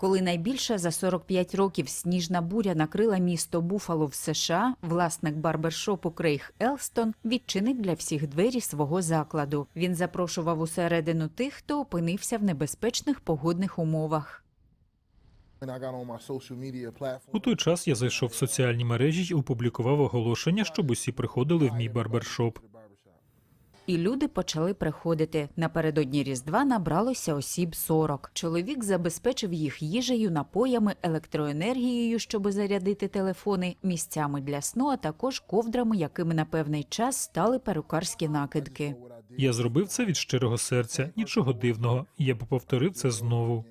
Коли найбільша за 45 років сніжна буря накрила місто Буфало в США, власник барбершопу Крейг Елстон відчинив для всіх двері свого закладу. Він запрошував усередину тих, хто опинився в небезпечних погодних умовах. У той час я зайшов в соціальні мережі й опублікував оголошення, щоб усі приходили в мій барбершоп. І люди почали приходити. Напередодні Різдва набралося осіб 40. Чоловік забезпечив їх їжею, напоями, електроенергією, щоб зарядити телефони, місцями для сну, а також ковдрами, якими на певний час стали перукарські накидки. Я зробив це від щирого серця, нічого дивного. Я б повторив це знову.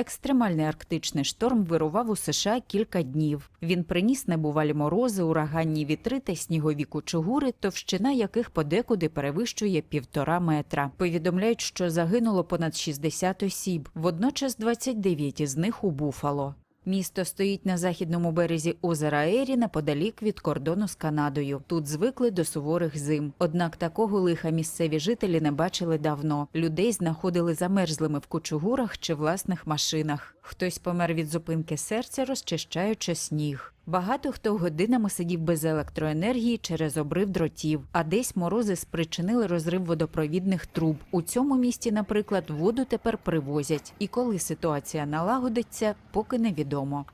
Екстремальний арктичний шторм вирував у США кілька днів. Він приніс небувалі морози, ураганні вітри та снігові кучугури, товщина яких подекуди перевищує півтора метра. Повідомляють, що загинуло понад 60 осіб, водночас 29 із них у Буфало. Місто стоїть на західному березі озера Ері неподалік від кордону з Канадою. Тут звикли до суворих зим. Однак такого лиха місцеві жителі не бачили давно. Людей знаходили замерзлими в кучугурах чи власних машинах. Хтось помер від зупинки серця, розчищаючи сніг. Багато хто годинами сидів без електроенергії через обрив дротів, а десь морози спричинили розрив водопровідних труб. У цьому місті, наприклад, воду тепер привозять. І коли ситуація налагодиться, поки невідомо.